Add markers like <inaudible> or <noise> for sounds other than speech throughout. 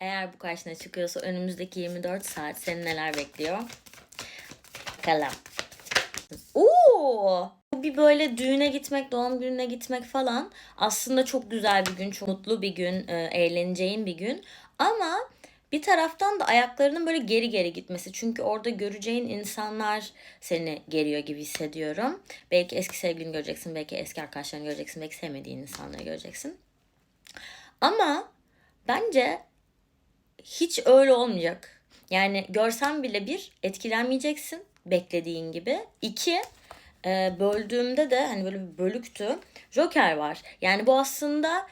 Eğer bu karşına çıkıyorsa önümüzdeki 24 saat seni neler bekliyor? Bakalım. Oo! Bir böyle düğüne gitmek, doğum gününe gitmek falan aslında çok güzel bir gün, çok mutlu bir gün, e, eğleneceğin bir gün. Ama bir taraftan da ayaklarının böyle geri geri gitmesi. Çünkü orada göreceğin insanlar seni geriyor gibi hissediyorum. Belki eski sevgilini göreceksin, belki eski arkadaşlarını göreceksin, belki sevmediğin insanları göreceksin. Ama bence hiç öyle olmayacak. Yani görsen bile bir etkilenmeyeceksin beklediğin gibi. İki e, böldüğümde de hani böyle bir bölüktü. Joker var. Yani bu aslında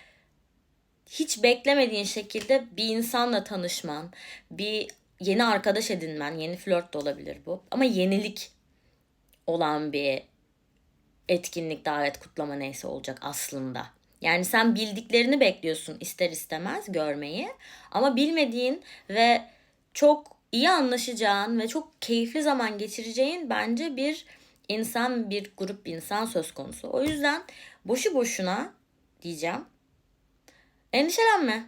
hiç beklemediğin şekilde bir insanla tanışman, bir yeni arkadaş edinmen, yeni flört de olabilir bu. Ama yenilik olan bir etkinlik, davet, kutlama neyse olacak aslında. Yani sen bildiklerini bekliyorsun ister istemez görmeyi. Ama bilmediğin ve çok iyi anlaşacağın ve çok keyifli zaman geçireceğin bence bir insan, bir grup insan söz konusu. O yüzden boşu boşuna diyeceğim. Endişelenme.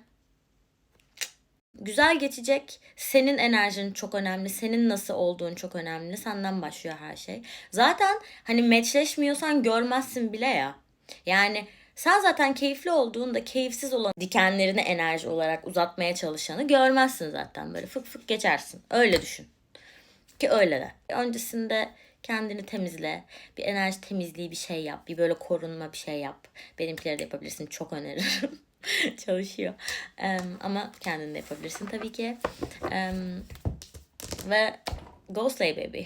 Güzel geçecek. Senin enerjin çok önemli. Senin nasıl olduğun çok önemli. Senden başlıyor her şey. Zaten hani meçleşmiyorsan görmezsin bile ya. Yani sen zaten keyifli olduğunda keyifsiz olan dikenlerini enerji olarak uzatmaya çalışanı görmezsin zaten. Böyle fık fık geçersin. Öyle düşün. Ki öyle de. Öncesinde kendini temizle. Bir enerji temizliği bir şey yap. Bir böyle korunma bir şey yap. Benimkileri de yapabilirsin. Çok öneririm. <laughs> Çalışıyor. Em, ama kendin de yapabilirsin tabii ki. Em, ve Go Slay Baby.